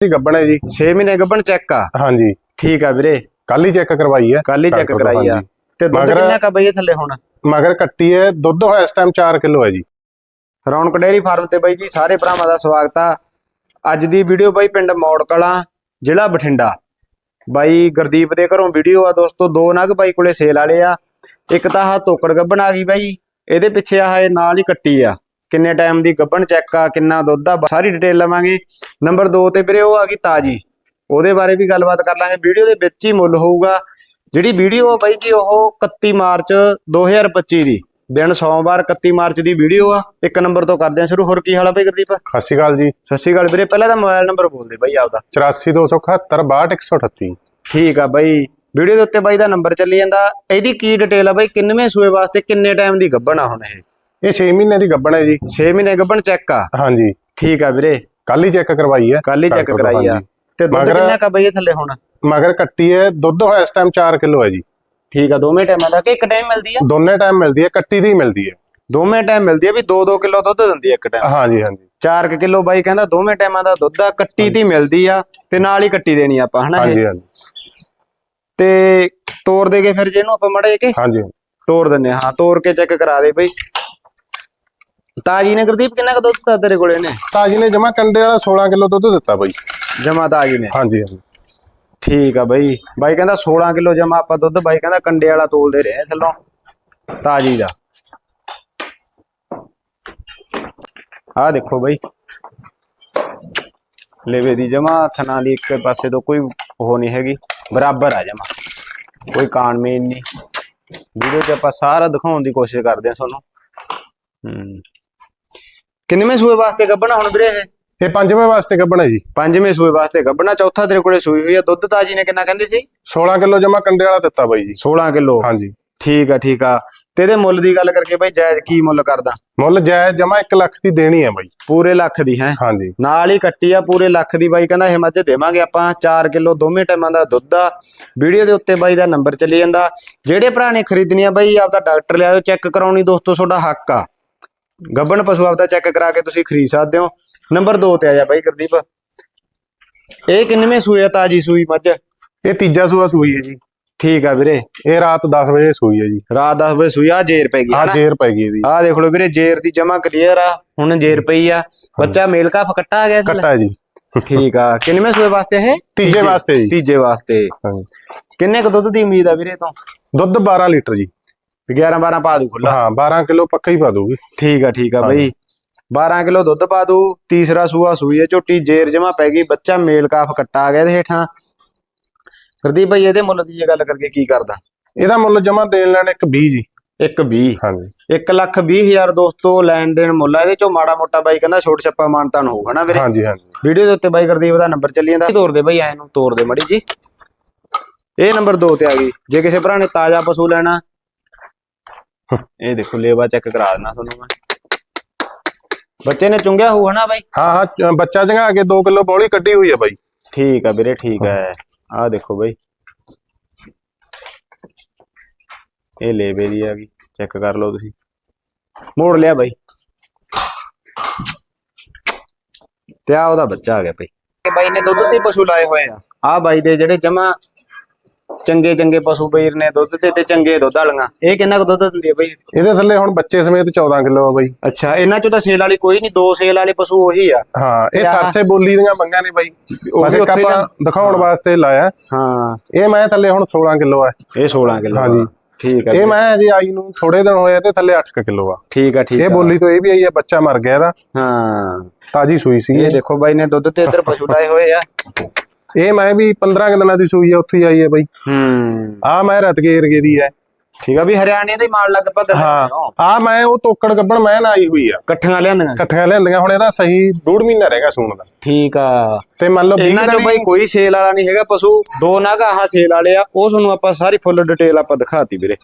ਦੀ ਗੱਬਣ ਹੈ ਜੀ। 6 ਮਹੀਨੇ ਗੱਭਣ ਚੈੱਕ ਆ। ਹਾਂਜੀ। ਠੀਕ ਆ ਵੀਰੇ। ਕੱਲ ਹੀ ਚੈੱਕ ਕਰਵਾਈ ਹੈ। ਕੱਲ ਹੀ ਚੈੱਕ ਕਰਾਈ ਆ। ਤੇ ਦੁੱਧ ਕਿੰਨਾ ਕਾ ਬਈ ਥੱਲੇ ਹੁਣ? ਮਗਰ ਕੱਟੀ ਹੈ ਦੁੱਧ ਹੋਇਆ ਇਸ ਟਾਈਮ 4 ਕਿਲੋ ਹੈ ਜੀ। ਰੌਣਕ ਡੇਅਰੀ ਫਾਰਮ ਤੇ ਬਾਈ ਜੀ ਸਾਰੇ ਭਰਾਵਾਂ ਦਾ ਸਵਾਗਤ ਆ। ਅੱਜ ਦੀ ਵੀਡੀਓ ਬਾਈ ਪਿੰਡ ਮੌੜ ਕਲਾਂ ਜ਼ਿਲ੍ਹਾ ਬਠਿੰਡਾ। ਬਾਈ ਗੁਰਦੀਪ ਦੇ ਘਰੋਂ ਵੀਡੀਓ ਆ ਦੋਸਤੋ ਦੋ ਨਗ ਬਾਈ ਕੋਲੇ ਸੇਲ ਵਾਲੇ ਆ। ਇੱਕ ਤਾਂ ਆਹ ਤੋਕੜ ਗੱਬਣ ਆ ਗਈ ਬਾਈ। ਇਹਦੇ ਪਿੱਛੇ ਇਹ ਨਾਲ ਹੀ ਕੱਟੀ ਆ। ਕਿੰਨੇ ਟਾਈਮ ਦੀ ਗੱਬਣ ਚੈੱਕ ਆ ਕਿੰਨਾ ਦੁੱਧ ਆ ਸਾਰੀ ਡਿਟੇਲ ਲਵਾਂਗੇ। ਨੰਬਰ 2 ਤੇ ਵੀਰੇ ਉਹ ਆ ਗਈ ਤਾਜੀ। ਉਹਦੇ ਬਾਰੇ ਵੀ ਗੱਲਬਾਤ ਕਰ ਲਾਂਗੇ। ਵੀਡੀਓ ਦੇ ਵਿੱਚ ਹੀ ਮੁੱਲ ਹੋਊਗਾ। ਜਿਹੜੀ ਵੀਡੀਓ ਆ ਬਾਈ ਜੀ ਉਹ 31 ਮਾਰਚ 2025 ਦੀ। ਦਿਨ ਸੋਮਵਾਰ 31 ਮਾਰਚ ਦੀ ਵੀਡੀਓ ਆ। ਇੱਕ ਨੰਬਰ ਤੋਂ ਕਰਦੇ ਆ ਸ਼ੁਰੂ। ਹੋਰ ਕੀ ਹਾਲ ਆ ਬਾਈ ਗੁਰਦੀਪ? ਸਤਿ ਸ਼੍ਰੀ ਅਕਾਲ ਜੀ। ਸਤਿ ਸ਼੍ਰੀ ਅਕਾਲ ਵੀਰੇ। ਪਹਿਲਾਂ ਤਾਂ ਮੋਬਾਈਲ ਨੰਬਰ ਬੋਲ ਦੇ ਬਾਈ ਆਪਦਾ। 84271 62138 ਠੀਕ ਆ ਬਾਈ। ਵੀਡੀਓ ਦੇ ਉੱਤੇ ਬਾਈ ਦਾ ਨੰਬਰ ਚੱਲੀ ਜਾਂਦਾ। ਇਹਦੀ ਕੀ ਡਿਟੇਲ ਆ ਬਾਈ? ਕਿੰਨਵੇਂ ਸੂਏ ਵਾਸਤੇ ਕਿੰਨੇ ਟਾਈਮ ਦੀ ਗੱਭਣ ਆ ਹੁਣ ਇਹ? ਇਹ 6 ਮਹੀਨੇ ਦੀ ਗੱਬਣ ਹੈ ਜੀ। 6 ਮਹੀਨੇ ਗੱਭਣ ਚੈੱਕ ਆ? ਹਾਂਜੀ। ਠੀਕ ਆ ਵੀਰੇ। ਕੱਲ ਹੀ ਚੈੱਕ ਕਰਵਾਈ ਹੈ। ਕੱਲ ਹੀ ਚੈੱਕ ਕਰਾਈ ਆ। ਤੇ ਦੁੱਧ ਕਿੰਨਾ ਕਾ ਬਾਈ ਥੱਲੇ ਹੁਣ? ਮਗਰ ਕੱਟੀ ਹੈ ਦੁੱਧ ਹੋਇਆ ਇਸ ਟਾਈਮ 4 ਕਿਲੋ ਹੈ ਜੀ। ਠੀਕ ਆ ਦੋਵੇਂ ਟਾਈਮਾਂ ਦਾ ਕਿ ਇੱਕ ਟਾਈਮ ਮਿਲਦੀ ਆ? ਦੋਨੇ ਟਾਈਮ ਮਿਲਦੀ ਹੈ ਕੱਟੀ ਦੀ ਹੀ ਮਿਲਦੀ ਹੈ। ਦੋਵੇਂ ਟਾਈਮ ਮਿਲਦੀ ਆ ਵੀ 2-2 ਕਿਲੋ ਦੁੱਧ ਦਿੰਦੀ ਆ ਇੱਕ ਟਾਈਮ ਹਾਂਜੀ ਹਾਂਜੀ। 4 ਕਿਲੋ ਬਾਈ ਕਹਿੰਦਾ ਦੋਵੇਂ ਟਾਈਮਾਂ ਦਾ ਦੁੱਧ ਆ ਕੱਟੀ ਦੀ ਮਿਲਦੀ ਆ ਤੇ ਨਾਲ ਹੀ ਕੱਟੀ ਦੇਣੀ ਆਪਾਂ ਹਨਾ ਹਾਂਜੀ ਹਾਂਜੀ। ਤੇ ਤੋੜ ਦੇਗੇ ਫਿਰ ਜੇ ਇਹਨੂੰ ਆਪਾਂ ਮੜੇ ਕੇ ਹਾਂਜੀ ਤੋੜ ਦਿੰਨੇ। ਹਾਂ। ਤੋੜ ਕੇ ਚੈੱਕ ਕਰਾ ਦੇ ਬਈ। ਤਾਜੀ ਨੇ ਗੁਰਦੀਪ ਕਿੰਨਾ ਕੁ ਦੁੱਧ ਦਿੱਤਾ ਤੇਰੇ ਕੋਲੇ ਨੇ ਤਾਜੀ ਨੇ ਜਮਾ ਕੰਡੇ ਵਾਲਾ 16 ਕਿਲੋ ਦੁੱਧ ਦਿੱਤਾ ਬਾਈ। ਜਮਾ ਤਾਜੀ ਨੇ? ਹਾਂਜੀ ਹਾਂਜੀ। ਠੀਕ ਆ ਬਈ। ਬਾਈ ਕਹਿੰਦਾ 16 ਕਿਲੋ ਜਮਾ ਆਪਾਂ ਦੁੱਧ ਬਾਈ ਕਹਿੰਦਾ ਕੰਡੇ ਵਾਲਾ ਤੋਲਦੇ ਰਹੇ ਥੱਲੋਂ। ਤਾਜੀ ਦਾ। ਆਹ ਦੇਖੋ ਬਈ। ਲੇਵੇ ਦੀ ਜਮਾ ਥਣਾ ਦੀ ਇੱਕ ਪਾਸੇ ਤੋਂ ਕੋਈ ਉਹ ਨਹੀਂ ਹੈਗੀ। ਬਰਾਬਰ ਆ ਜਮਾ। ਕੋਈ ਕਾਣ ਮੇਨ ਨਹੀਂ। ਵੀਡੀਓ 'ਚ ਆਪਾਂ ਸਾਰਾ ਦਿਖਾਉਣ ਦੀ ਕੋਸ਼ਿਸ਼ ਕਰਦੇ ਆ ਤੁਹਾਨੂੰ। ਹੂੰ। ਕਿੰਨਵੇਂ ਸੂਏ ਵਾਸਤੇ ਗੱਬਣਾ ਹੁਣ ਵੀਰੇ ਇਹ? ਇਹ ਪੰਜਵੇਂ ਵਾਸਤੇ ਗੱਬਣ ਹੈ ਜੀ। ਪੰਜਵੇਂ ਸੂਏ ਵਾਸਤੇ ਗੱਬਣਾ ਚੌਥਾ ਤੇਰੇ ਕੋਲੇ ਸੂਈ ਹੋਈ ਆ। ਦੁੱਧ ਤਾਜੀ ਨੇ ਕਿੰਨਾ ਕਹਿੰਦੇ ਸੀ? 16 ਕਿਲੋ ਜਮਾ ਕੰਡੇ ਵਾਲਾ ਦਿੱਤਾ ਬਾਈ ਜੀ। 16 ਕਿਲੋ। ਹਾਂਜੀ। ਠੀਕ ਆ ਠੀਕ ਆ। ਤੇ ਇਹਦੇ ਮੁੱਲ ਦੀ ਗੱਲ ਕਰਕੇ ਬਾਈ ਜਾਇਜ਼ ਕੀ ਮੁੱਲ ਕਰਦਾ? ਮੁੱਲ ਜਾਇਜ਼ ਜਮਾ 1 ਲੱਖ ਦੀ ਦੇਣੀ ਹੈ ਬਾਈ। ਪੂਰੇ ਲੱਖ ਦੀ ਹੈ? ਹਾਂਜੀ। ਨਾਲ ਹੀ ਕੱਟੀ ਆ ਪੂਰੇ ਲੱਖ ਦੀ ਬਾਈ ਕਹਿੰਦਾ ਇਹ ਮੱਝ ਦੇਵਾਂਗੇ ਆਪਾਂ। 4 ਕਿਲੋ ਦੋਵੇਂ ਟਾਈਮਾਂ ਦਾ ਦੁੱਧ ਆ। ਵੀਡੀਓ ਦੇ ਉੱਤੇ ਬਾਈ ਦਾ ਨੰਬਰ ਚੱਲੀ ਜਾਂਦਾ। ਜਿਹੜੇ ਭਰਾ ਨੇ ਖਰੀਦਣੀ ਆ ਬਾਈ ਆਪਦਾ ਡਾਕਟਰ ਲਿਆਓ ਚੈੱਕ ਕਰਾਉਣੀ ਦੋਸਤੋ ਤੁਹਾਡਾ ਹੱਕ ਆ। ਗੱਬਣ ਪਸ਼ੂ ਆਪਦਾ ਚੈੱਕ ਕਰਾ ਕੇ ਤੁਸੀਂ ਖਰੀਦ ਸਕਦੇ ਹੋ। ਨੰਬਰ 2 ਤੇ ਆ ਜਾ ਬਾਈ ਗੁਰਦੀਪ। ਇਹ ਕਿੰਨਵੇਂ ਸੂਈ ਆ ਤਾਜੀ ਸੂਈ ਮੱਝ? ਇਹ ਤੀਜਾ ਸੂਆ ਸੂਈ ਹੈ ਜੀ। ਠੀਕ ਆ ਵੀਰੇ ਇਹ ਰਾਤ 10 ਵਜੇ ਸੂਈ ਹੈ ਜੀ। ਰਾਤ 10 ਵਜੇ ਸੂਈ ਆ ਜੇਰ ਪੈ ਗਈ ਆ ਜੇਰ ਪੈ ਗਈ ਇਹਦੀ ਆਹ ਦੇਖ ਲਓ ਵੀਰੇ ਜੇਰ ਦੀ ਜਮਾ ਕਲੀਅਰ ਆ ਹੁਣ ਜੇਰ ਪਈ ਆ। ਬੱਚਾ ਮੇਲ ਕਾ ਫਕੱਟਾ ਆ ਗਿਆ ਕੱਟਾ ਹੈ ਜੀ। ਠੀਕ ਆ ਕਿੰਨਵੇਂ ਸੂਏ ਵਾਸਤੇ ਇਹ? ਤੀਜੇ ਵਾਸਤੇ ਜੀ। ਤੀਜੇ ਵਾਸਤੇ। ਕਿੰਨੇ ਕੁ ਦੁੱਧ ਦੀ ਉਮੀਦ ਆ ਵੀਰੇ ਤੋਂ? ਦੁੱਧ 12 ਲੀਟਰ ਜੀ। 11 12 ਪਾ ਦੂ ਖੁੱਲਾ ਹਾਂ 12 ਕਿਲੋ ਪੱਕਾ ਹੀ ਪਾ ਦੂਗੀ। ਠੀਕ ਆ ਠੀਕ ਆ ਬਈ। 12 ਕਿਲੋ ਦੁੱਧ ਪਾ ਦੂ ਤੀਸਰਾ ਸੂਆ ਸੂਈ ਹੈ ਝੋਟੀ ਜੇਰ ਜਮਾ ਪੈ ਗਈ ਬੱਚਾ ਮੇਲ ਕਾਫ ਕੱਟਾ ਆ ਗਿਆ ਇਹਦੇ ਹੇਠਾਂ। ਗੁਰਦੀਪ ਭਾਈ ਇਹਦੇ ਮੁੱਲ ਦੀ ਜੇ ਗੱਲ ਕਰਕੇ ਕੀ ਕਰਦਾ? ਇਹਦਾ ਮੁੱਲ ਜਮਾ ਦੇਣ ਲੈਣ ਇੱਕ 20 ਜੀ। ਇੱਕ 20 ਹਾਂਜੀ। 1 ਲੱਖ 20 ਹਜ਼ਾਰ ਦੋਸਤੋ ਲੈਣ ਦੇਣ ਮੁੱਲ ਆ ਇਹਦੇ ਚੋਂ ਮਾੜਾ ਮੋਟਾ ਬਾਈ ਕਹਿੰਦਾ ਛੋਟ ਛੱਪਾ ਮਾਨਤਾਨ ਹੋਊਗਾ ਨਾ ਵੀਰੇ? ਹਾਂਜੀ ਹਾਂਜੀ। ਵੀਡੀਓ ਦੇ ਉੱਤੇ ਬਾਈ ਗੁਰਦੀਪ ਦਾ ਨੰਬਰ ਚੱਲੀ ਜਾਂਦਾ। ਤੋਰ ਦੇ ਬਾਈ ਐ ਨੂੰ ਤੋਰ ਦੇ ਮੜੀ ਜੀ। ਇਹ ਨੰਬਰ 2 ਤੇ ਆ ਗਈ। ਜੇ ਕਿਸੇ ਭਰਾ ਨੇ ਤਾਜ਼ਾ ਪਸ਼ੂ ਲੈਣਾ ਇਹ ਦੇਖੋ ਲੇਵਾ ਚੈੱਕ ਕਰਾ ਦੇਣਾ ਤੁਹਾਨੂੰ ਮੈਂ। ਬੱਚੇ ਨੇ ਚੁੰਗਿਆ ਹੋਊ ਹਨਾ ਬਾਈ? ਹਾਂ ਹਾਂ ਚ- ਬੱਚਾ ਜਗਾ ਕੇ 2 ਕਿਲੋ ਬੋਲੀ ਕੱਢੀ ਹੋਈ ਹੈ ਬਾਈ। ਠੀਕ ਆ ਵੀਰੇ ਠੀਕ ਹੈ। ਆਹ ਦੇਖੋ ਬਾਈ। ਇਹ ਲੇਵੇ ਦੀ ਆ ਗਈ। ਚੈੱਕ ਕਰ ਲਓ ਤੁਸੀਂ। ਮੋੜ ਲਿਆ ਬਾਈ। ਤੇ ਆ ਉਹਦਾ ਬੱਚਾ ਆ ਗਿਆ ਬਾਈ। ਇਹ ਬਾਈ ਨੇ ਦੁੱਧ ਤੇ ਪਸ਼ੂ ਲਾਏ ਹੋਏ ਆ। ਆ ਬਾਈ ਦੇ ਜਿਹੜੇ ਜਮਾ ਚੰਗੇ ਚੰਗੇ ਪਸ਼ੂ ਬਈਰ ਨੇ ਦੁੱਧ ਤੇ ਤੇ ਚੰਗੇ ਦੁੱਧ ਵਾਲੀਆਂ। ਇਹ ਕਿੰਨਾ ਕੁ ਦੁੱਧ ਦਿੰਦੀ ਆ ਬਾਈ? ਇਹਦੇ ਥੱਲੇ ਹੁਣ ਬੱਚੇ ਸਮੇਤ 14 ਕਿਲੋ ਆ ਬਾਈ। ਅੱਛਾ ਇਹਨਾਂ ਚੋਂ ਤਾਂ ਸੇਲ ਵਾਲੀ ਕੋਈ ਨਹੀਂ ਦੋ ਸੇਲ ਵਾਲੇ ਪਸ਼ੂ ਉਹੀ ਆ। ਹਾਂ ਇਹ ਸਰਸੇ ਬੋਲੀ ਦੀਆਂ ਮੰਗਾਂ ਨੇ ਬਾਈ। ਉਹ ਵੀ ਉੱਥੇ ਹੀ ਦਿਖਾਉਣ ਵਾਸਤੇ ਲਾਇਆ। ਹਾਂ। ਇਹ ਮੈਂ ਥੱਲੇ ਹੁਣ 16 ਕਿਲੋ ਆ। ਇਹ 16 ਕਿਲੋ ਹਾਂਜੀ। ਠੀਕ ਆ ਇਹ। ਮੈਂ ਅਜੇ ਆਈ ਨੂੰ ਥੋੜੇ ਦਿਨ ਹੋਏ ਤੇ ਥੱਲੇ 8 ਕਿਲੋ ਆ। ਠੀਕ ਆ ਠੀਕ ਇਹ ਬੋਲੀ ਤੋਂ ਇਹ ਵੀ ਆਈ ਆ ਬੱਚਾ ਮਰ ਗਿਆ ਇਹਦਾ। ਹਾਂ। ਤਾਜੀ ਸੂਈ ਸੀ ਇਹ ਦੇਖੋ ਬਾਈ ਨੇ ਦੁੱਧ ਤੇ ਇੱਧਰ ਪਸ਼ੂ ਲਾਏ ਹੋਏ ਆ। ਇਹ ਮੈਂ ਵੀ 15 ਕੁ ਦਿਨਾਂ ਦੀ ਸੂਈ ਆ ਉੱਥੇ ਹੀ ਆਈ ਹੈ ਬਾਈ। ਹੂੰ। ਆ ਮੈਂ ਰਤਗੇ ਏਰੀਏ ਦੀ ਹੈ ਠੀਕ ਆ ਵੀ ਹਰਿਆਣੇ ਦੇ ਮਾਲ ਲਗਭਗ ਹਾਂ। ਆ ਮੈਂ ਉਹ ਤੋਕੜ ਗੱਬਣ ਮੈਂ ਨਾ ਆਈ ਹੋਈ ਆ। ਇਕੱਠੀਆਂ ਲਿਆਂਦੀਆਂ? ਇਕੱਠੀਆਂ ਲਿਆਂਦੀਆਂ ਹੁਣ ਇਹਦਾ ਸਹੀ ਡੂਢ ਮਹੀਨਾ ਰਹਿ ਗਿਆ ਸੂਣ ਦਾ। ਠੀਕ ਆ। ਤੇ ਮੰਨ ਲਓ 20 ਇਹਨਾਂ ਚੋਂ ਬਾਈ ਕੋਈ ਸੇਲ ਵਾਲਾ ਨਹੀਂ ਹੈਗਾ ਪਸ਼ੂ ਦੋ ਨਾਗ ਆਹ ਸੇਲ ਵਾਲੇ ਆ ਉਹ ਤੁਹਾਨੂੰ ਆਪਾਂ ਸਾਰੀ ਫੁੱਲ ਡਿਟੇਲ ਆਪਾਂ ਦਿਖਾਤੀ ਵੀਰੇ।